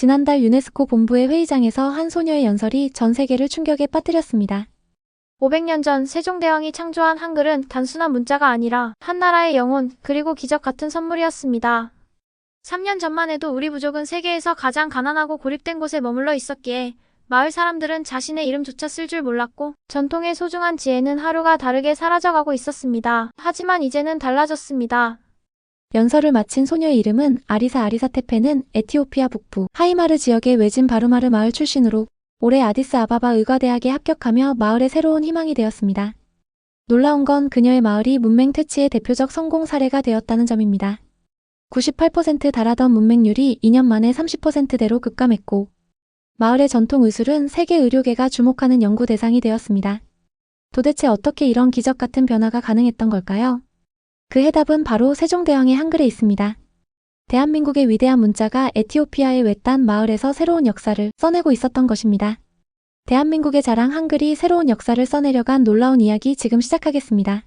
지난달 유네스코 본부의 회의장에서 한 소녀의 연설이 전 세계를 충격에 빠뜨렸습니다. 500년 전 세종대왕이 창조한 한글은 단순한 문자가 아니라 한 나라의 영혼 그리고 기적 같은 선물이었습니다. 3년 전만 해도 우리 부족은 세계에서 가장 가난하고 고립된 곳에 머물러 있었기에 마을 사람들은 자신의 이름조차 쓸 줄 몰랐고 전통의 소중한 지혜는 하루가 다르게 사라져가고 있었습니다. 하지만 이제는 달라졌습니다. 연설을 마친 소녀의 이름은 아리사 아리사 테페는 에티오피아 북부 하이마르 지역의 외진 바루마르 마을 출신으로 올해 아디스 아바바 의과대학에 합격하며 마을의 새로운 희망이 되었습니다. 놀라운 건 그녀의 마을이 문맹 퇴치의 대표적 성공 사례가 되었다는 점입니다. 98% 달하던 문맹률이 2년 만에 30%대로 급감했고 마을의 전통 의술은 세계 의료계가 주목하는 연구 대상이 되었습니다. 도대체 어떻게 이런 기적 같은 변화가 가능했던 걸까요? 그 해답은 바로 세종대왕의 한글에 있습니다. 대한민국의 위대한 문자가 에티오피아의 외딴 마을에서 새로운 역사를 써내고 있었던 것입니다. 대한민국의 자랑 한글이 새로운 역사를 써내려간 놀라운 이야기 지금 시작하겠습니다.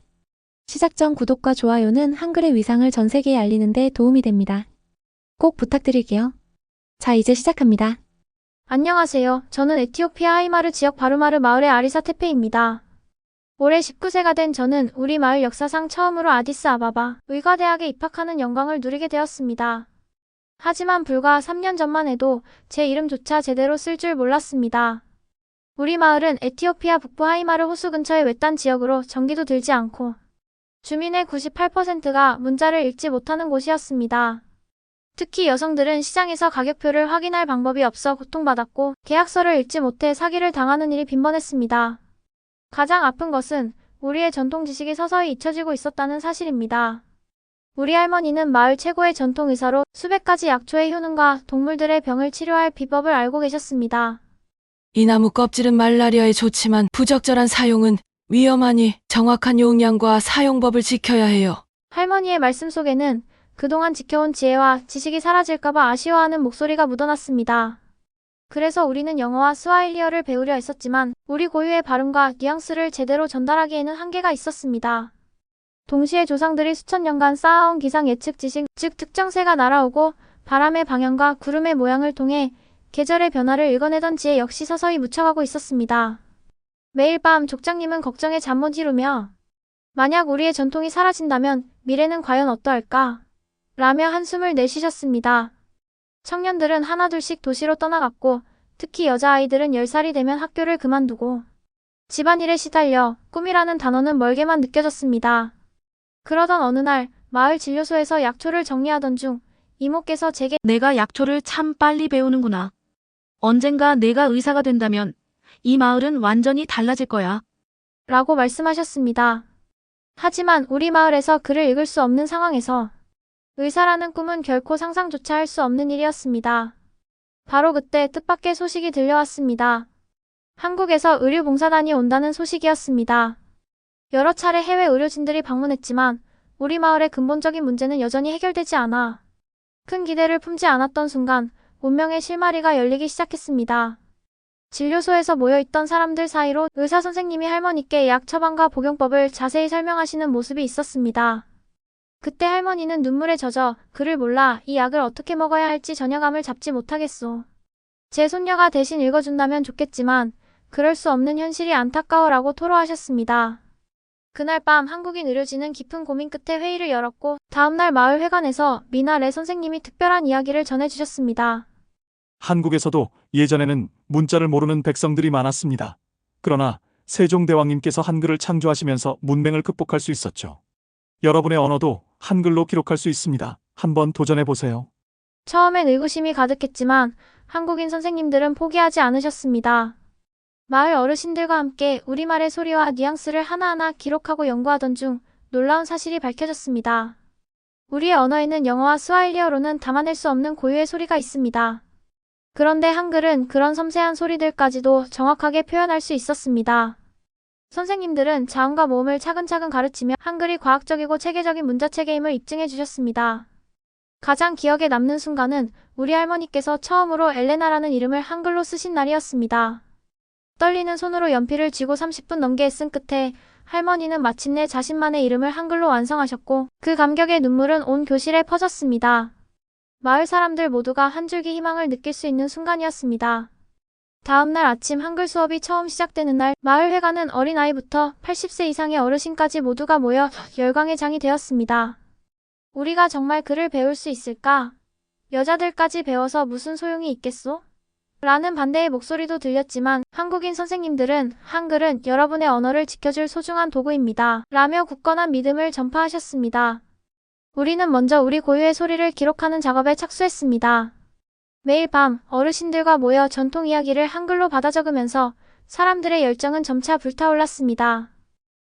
시작 전 구독과 좋아요는 한글의 위상을 전 세계에 알리는 데 도움이 됩니다. 꼭 부탁드릴게요. 자, 이제 시작합니다. 안녕하세요. 저는 에티오피아 하이마르 지역 바루마르 마을의 아리사 테페입니다. 올해 19세가 된 저는 우리 마을 역사상 처음으로 아디스 아바바 의과대학에 입학하는 영광을 누리게 되었습니다. 하지만 불과 3년 전만 해도 제 이름조차 제대로 쓸 줄 몰랐습니다. 우리 마을은 에티오피아 북부 하이마르 호수 근처의 외딴 지역으로 전기도 들지 않고 주민의 98%가 문자를 읽지 못하는 곳이었습니다. 특히 여성들은 시장에서 가격표를 확인할 방법이 없어 고통받았고 계약서를 읽지 못해 사기를 당하는 일이 빈번했습니다. 가장 아픈 것은 우리의 전통 지식이 서서히 잊혀지고 있었다는 사실입니다. 우리 할머니는 마을 최고의 전통 의사로 수백 가지 약초의 효능과 동물들의 병을 치료할 비법을 알고 계셨습니다. 이 나무 껍질은 말라리아에 좋지만 부적절한 사용은 위험하니 정확한 용량과 사용법을 지켜야 해요. 할머니의 말씀 속에는 그동안 지켜온 지혜와 지식이 사라질까봐 아쉬워하는 목소리가 묻어났습니다. 그래서 우리는 영어와 스와힐리어를 배우려 했었지만 우리 고유의 발음과 뉘앙스를 제대로 전달하기에는 한계가 있었습니다. 동시에 조상들이 수천 년간 쌓아온 기상 예측 지식, 즉 특정새가 날아오고 바람의 방향과 구름의 모양을 통해 계절의 변화를 읽어내던 지혜 역시 서서히 묻혀가고 있었습니다. 매일 밤 족장님은 걱정에 잠 못 이루며 만약 우리의 전통이 사라진다면 미래는 과연 어떠할까? 라며 한숨을 내쉬셨습니다. 청년들은 하나둘씩 도시로 떠나갔고 특히 여자아이들은 10살이 되면 학교를 그만두고 집안일에 시달려 꿈이라는 단어는 멀게만 느껴졌습니다. 그러던 어느 날 마을 진료소에서 약초를 정리하던 중 이모께서 제게 내가 약초를 참 빨리 배우는구나. 언젠가 내가 의사가 된다면 이 마을은 완전히 달라질 거야. 라고 말씀하셨습니다. 하지만 우리 마을에서 글을 읽을 수 없는 상황에서 의사라는 꿈은 결코 상상조차 할 수 없는 일이었습니다. 바로 그때 뜻밖의 소식이 들려왔습니다. 한국에서 의료봉사단이 온다는 소식이었습니다. 여러 차례 해외 의료진들이 방문했지만 우리 마을의 근본적인 문제는 여전히 해결되지 않아 큰 기대를 품지 않았던 순간 운명의 실마리가 열리기 시작했습니다. 진료소에서 모여있던 사람들 사이로 의사 선생님이 할머니께 약 처방과 복용법을 자세히 설명하시는 모습이 있었습니다. 그때 할머니는 눈물에 젖어 글을 몰라 이 약을 어떻게 먹어야 할지 전혀 감을 잡지 못하겠소. 제 손녀가 대신 읽어준다면 좋겠지만 그럴 수 없는 현실이 안타까워라고 토로하셨습니다. 그날 밤 한국인 의료진은 깊은 고민 끝에 회의를 열었고 다음날 마을 회관에서 미나 레 선생님이 특별한 이야기를 전해주셨습니다. 한국에서도 예전에는 문자를 모르는 백성들이 많았습니다. 그러나 세종대왕님께서 한글을 창조하시면서 문맹을 극복할 수 있었죠. 여러분의 언어도 한글로 기록할 수 있습니다. 한번 도전해 보세요. 처음엔 의구심이 가득했지만 한국인 선생님들은 포기하지 않으셨습니다. 마을 어르신들과 함께 우리말의 소리와 뉘앙스를 하나하나 기록하고 연구하던 중 놀라운 사실이 밝혀졌습니다. 우리의 언어에는 영어와 스와힐리어로는 담아낼 수 없는 고유의 소리가 있습니다. 그런데 한글은 그런 섬세한 소리들까지도 정확하게 표현할 수 있었습니다. 선생님들은 자음과 모음을 차근차근 가르치며 한글이 과학적이고 체계적인 문자체계임을 입증해 주셨습니다. 가장 기억에 남는 순간은 우리 할머니께서 처음으로 엘레나라는 이름을 한글로 쓰신 날이었습니다. 떨리는 손으로 연필을 쥐고 30분 넘게 쓴 끝에 할머니는 마침내 자신만의 이름을 한글로 완성하셨고 그 감격의 눈물은 온 교실에 퍼졌습니다. 마을 사람들 모두가 한 줄기 희망을 느낄 수 있는 순간이었습니다. 다음날 아침 한글 수업이 처음 시작되는 날 마을 회관은 어린아이부터 80세 이상의 어르신까지 모두가 모여 열광의 장이 되었습니다. 우리가 정말 글을 배울 수 있을까? 여자들까지 배워서 무슨 소용이 있겠소? 라는 반대의 목소리도 들렸지만 한국인 선생님들은 한글은 여러분의 언어를 지켜줄 소중한 도구입니다. 라며 굳건한 믿음을 전파하셨습니다. 우리는 먼저 우리 고유의 소리를 기록하는 작업에 착수했습니다. 매일 밤 어르신들과 모여 전통 이야기를 한글로 받아 적으면서 사람들의 열정은 점차 불타올랐습니다.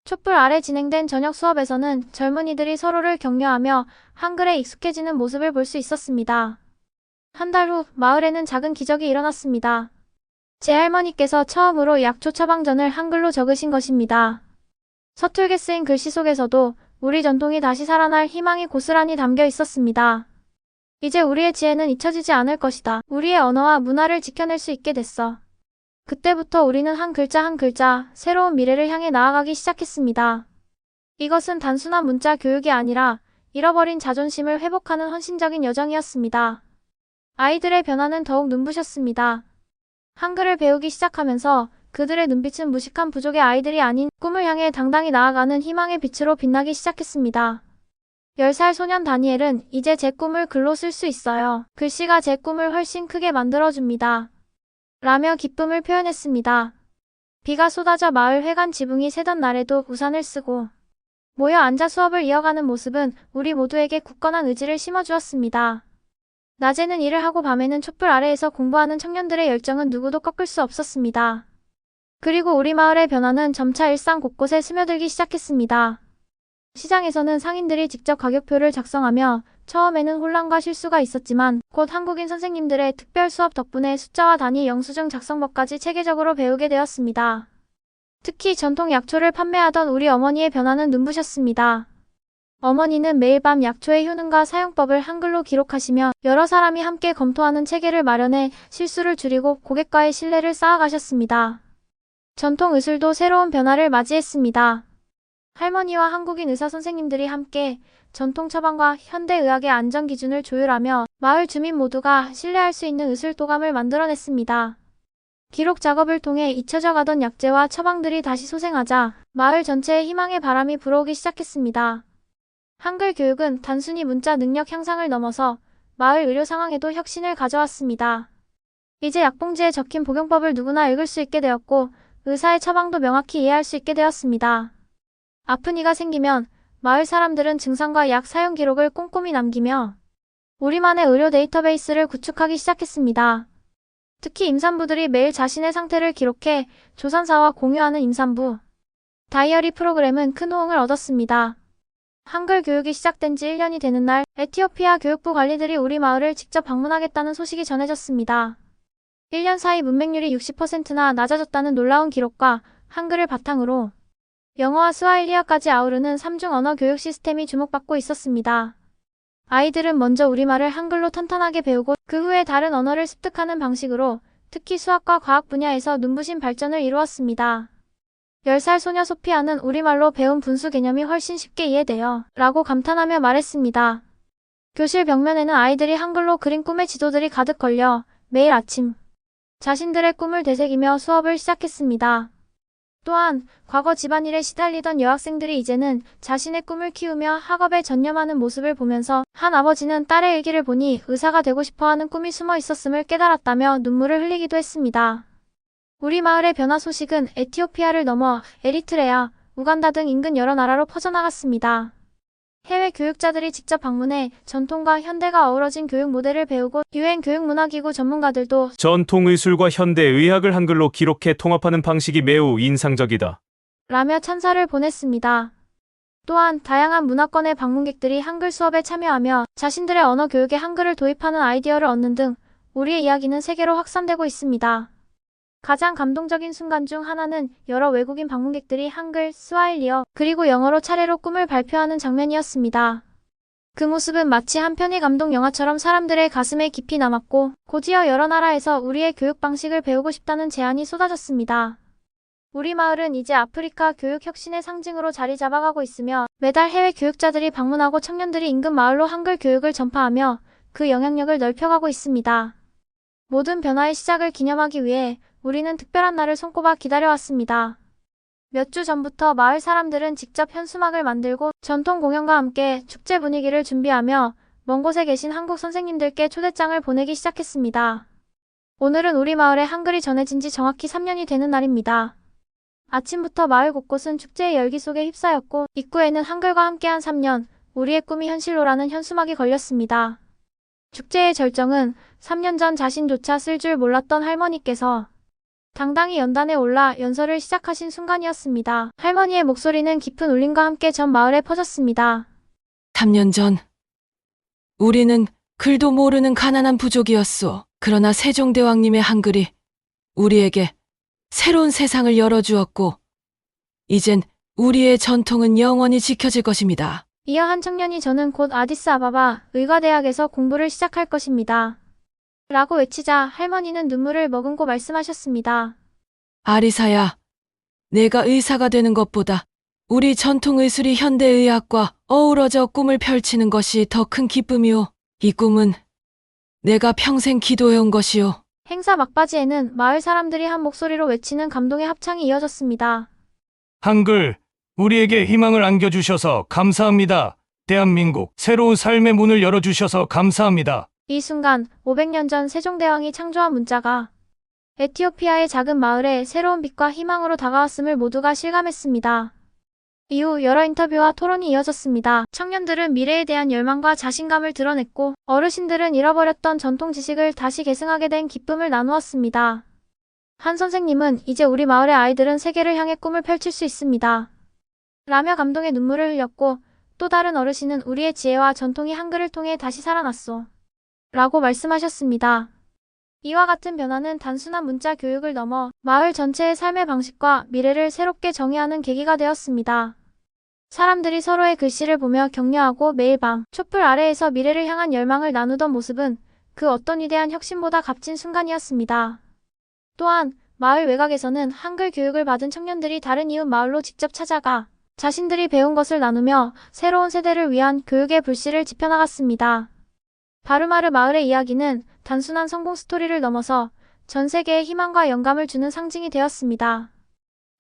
촛불 아래 진행된 저녁 수업에서는 젊은이들이 서로를 격려하며 한글에 익숙해지는 모습을 볼 수 있었습니다. 한 달 후 마을에는 작은 기적이 일어났습니다. 제 할머니께서 처음으로 약초 처방전을 한글로 적으신 것입니다. 서툴게 쓰인 글씨 속에서도 우리 전통이 다시 살아날 희망이 고스란히 담겨 있었습니다. 이제 우리의 지혜는 잊혀지지 않을 것이다. 우리의 언어와 문화를 지켜낼 수 있게 됐어. 그때부터 우리는 한 글자 한 글자 새로운 미래를 향해 나아가기 시작했습니다. 이것은 단순한 문자 교육이 아니라 잃어버린 자존심을 회복하는 헌신적인 여정이었습니다. 아이들의 변화는 더욱 눈부셨습니다. 한글을 배우기 시작하면서 그들의 눈빛은 무식한 부족의 아이들이 아닌 꿈을 향해 당당히 나아가는 희망의 빛으로 빛나기 시작했습니다. 10살 소년 다니엘은 이제 제 꿈을 글로 쓸 수 있어요. 글씨가 제 꿈을 훨씬 크게 만들어줍니다. 라며 기쁨을 표현했습니다. 비가 쏟아져 마을 회관 지붕이 새던 날에도 우산을 쓰고 모여 앉아 수업을 이어가는 모습은 우리 모두에게 굳건한 의지를 심어주었습니다. 낮에는 일을 하고 밤에는 촛불 아래에서 공부하는 청년들의 열정은 누구도 꺾을 수 없었습니다. 그리고 우리 마을의 변화는 점차 일상 곳곳에 스며들기 시작했습니다. 시장에서는 상인들이 직접 가격표를 작성하며 처음에는 혼란과 실수가 있었지만 곧 한국인 선생님들의 특별 수업 덕분에 숫자와 단위 영수증 작성법까지 체계적으로 배우게 되었습니다. 특히 전통 약초를 판매하던 우리 어머니의 변화는 눈부셨습니다. 어머니는 매일 밤 약초의 효능과 사용법을 한글로 기록하시며 여러 사람이 함께 검토하는 체계를 마련해 실수를 줄이고 고객과의 신뢰를 쌓아가셨습니다. 전통 의술도 새로운 변화를 맞이했습니다. 할머니와 한국인 의사 선생님들이 함께 전통 처방과 현대 의학의 안전 기준을 조율하며 마을 주민 모두가 신뢰할 수 있는 의술 도감을 만들어냈습니다. 기록 작업을 통해 잊혀져 가던 약재와 처방들이 다시 소생하자 마을 전체에 희망의 바람이 불어오기 시작했습니다. 한글 교육은 단순히 문자 능력 향상을 넘어서 마을 의료 상황에도 혁신을 가져왔습니다. 이제 약봉지에 적힌 복용법을 누구나 읽을 수 있게 되었고 의사의 처방도 명확히 이해할 수 있게 되었습니다. 아픈 이가 생기면 마을 사람들은 증상과 약 사용 기록을 꼼꼼히 남기며 우리만의 의료 데이터베이스를 구축하기 시작했습니다. 특히 임산부들이 매일 자신의 상태를 기록해 조산사와 공유하는 임산부 다이어리 프로그램은 큰 호응을 얻었습니다. 한글 교육이 시작된 지 1년이 되는 날 에티오피아 교육부 관리들이 우리 마을을 직접 방문하겠다는 소식이 전해졌습니다. 1년 사이 문맹률이 60%나 낮아졌다는 놀라운 기록과 한글을 바탕으로 영어와 스와힐리어까지 아우르는 3중 언어 교육 시스템이 주목받고 있었습니다. 아이들은 먼저 우리말을 한글로 탄탄하게 배우고 그 후에 다른 언어를 습득하는 방식으로 특히 수학과 과학 분야에서 눈부신 발전을 이루었습니다. 10살 소녀 소피아는 우리말로 배운 분수 개념이 훨씬 쉽게 이해돼요. 라고 감탄하며 말했습니다. 교실 벽면에는 아이들이 한글로 그린 꿈의 지도들이 가득 걸려 매일 아침 자신들의 꿈을 되새기며 수업을 시작했습니다. 또한 과거 집안일에 시달리던 여학생들이 이제는 자신의 꿈을 키우며 학업에 전념하는 모습을 보면서 한 아버지는 딸의 일기를 보니 의사가 되고 싶어 하는 꿈이 숨어 있었음을 깨달았다며 눈물을 흘리기도 했습니다. 우리 마을의 변화 소식은 에티오피아를 넘어 에리트레아, 우간다 등 인근 여러 나라로 퍼져나갔습니다. 해외 교육자들이 직접 방문해 전통과 현대가 어우러진 교육 모델을 배우고 유엔 교육문화기구 전문가들도 전통 의술과 현대 의학을 한글로 기록해 통합하는 방식이 매우 인상적이다. 라며 찬사를 보냈습니다. 또한 다양한 문화권의 방문객들이 한글 수업에 참여하며 자신들의 언어 교육에 한글을 도입하는 아이디어를 얻는 등 우리의 이야기는 세계로 확산되고 있습니다. 가장 감동적인 순간 중 하나는 여러 외국인 방문객들이 한글, 스와힐리어, 그리고 영어로 차례로 꿈을 발표하는 장면이었습니다. 그 모습은 마치 한 편의 감동 영화처럼 사람들의 가슴에 깊이 남았고, 곧이어 여러 나라에서 우리의 교육 방식을 배우고 싶다는 제안이 쏟아졌습니다. 우리 마을은 이제 아프리카 교육 혁신의 상징으로 자리 잡아가고 있으며 매달 해외 교육자들이 방문하고 청년들이 인근 마을로 한글 교육을 전파하며 그 영향력을 넓혀가고 있습니다. 모든 변화의 시작을 기념하기 위해 우리는 특별한 날을 손꼽아 기다려왔습니다. 몇 주 전부터 마을 사람들은 직접 현수막을 만들고 전통 공연과 함께 축제 분위기를 준비하며 먼 곳에 계신 한국 선생님들께 초대장을 보내기 시작했습니다. 오늘은 우리 마을에 한글이 전해진 지 정확히 3년이 되는 날입니다. 아침부터 마을 곳곳은 축제의 열기 속에 휩싸였고 입구에는 한글과 함께한 3년, 우리의 꿈이 현실로라는 현수막이 걸렸습니다. 축제의 절정은 3년 전 자신조차 쓸 줄 몰랐던 할머니께서 당당히 연단에 올라 연설을 시작하신 순간이었습니다. 할머니의 목소리는 깊은 울림과 함께 전 마을에 퍼졌습니다. 3년 전 우리는 글도 모르는 가난한 부족이었소. 그러나 세종대왕님의 한글이 우리에게 새로운 세상을 열어주었고 이젠 우리의 전통은 영원히 지켜질 것입니다. 이어 한 청년이 저는 곧 아디스 아바바 의과대학에서 공부를 시작할 것입니다. 라고 외치자 할머니는 눈물을 머금고 말씀하셨습니다. 아리사야, 내가 의사가 되는 것보다 우리 전통 의술이 현대의학과 어우러져 꿈을 펼치는 것이 더 큰 기쁨이오. 이 꿈은 내가 평생 기도해온 것이오. 행사 막바지에는 마을 사람들이 한 목소리로 외치는 감동의 합창이 이어졌습니다. 한글, 우리에게 희망을 안겨주셔서 감사합니다. 대한민국, 새로운 삶의 문을 열어주셔서 감사합니다. 이 순간 500년 전 세종대왕이 창조한 문자가 에티오피아의 작은 마을에 새로운 빛과 희망으로 다가왔음을 모두가 실감했습니다. 이후 여러 인터뷰와 토론이 이어졌습니다. 청년들은 미래에 대한 열망과 자신감을 드러냈고 어르신들은 잃어버렸던 전통 지식을 다시 계승하게 된 기쁨을 나누었습니다. 한 선생님은 이제 우리 마을의 아이들은 세계를 향해 꿈을 펼칠 수 있습니다. 라며 감동의 눈물을 흘렸고 또 다른 어르신은 우리의 지혜와 전통이 한글을 통해 다시 살아났소. 라고 말씀하셨습니다. 이와 같은 변화는 단순한 문자 교육을 넘어 마을 전체의 삶의 방식과 미래를 새롭게 정의하는 계기가 되었습니다. 사람들이 서로의 글씨를 보며 격려하고 매일 밤 촛불 아래에서 미래를 향한 열망을 나누던 모습은 그 어떤 위대한 혁신보다 값진 순간이었습니다. 또한 마을 외곽에서는 한글 교육을 받은 청년들이 다른 이웃 마을로 직접 찾아가 자신들이 배운 것을 나누며 새로운 세대를 위한 교육의 불씨를 지펴나갔습니다. 바르마르 마을의 이야기는 단순한 성공 스토리를 넘어서 전 세계에 희망과 영감을 주는 상징이 되었습니다.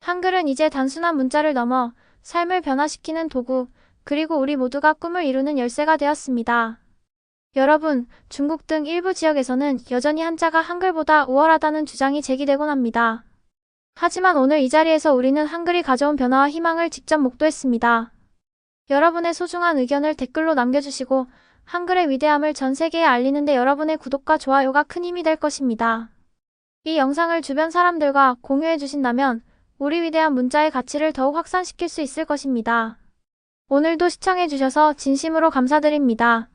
한글은 이제 단순한 문자를 넘어 삶을 변화시키는 도구, 그리고 우리 모두가 꿈을 이루는 열쇠가 되었습니다. 여러분, 중국 등 일부 지역에서는 여전히 한자가 한글보다 우월하다는 주장이 제기되곤 합니다. 하지만 오늘 이 자리에서 우리는 한글이 가져온 변화와 희망을 직접 목도했습니다. 여러분의 소중한 의견을 댓글로 남겨주시고 한글의 위대함을 전 세계에 알리는데 여러분의 구독과 좋아요가 큰 힘이 될 것입니다. 이 영상을 주변 사람들과 공유해 주신다면 우리 위대한 문자의 가치를 더욱 확산시킬 수 있을 것입니다. 오늘도 시청해 주셔서 진심으로 감사드립니다.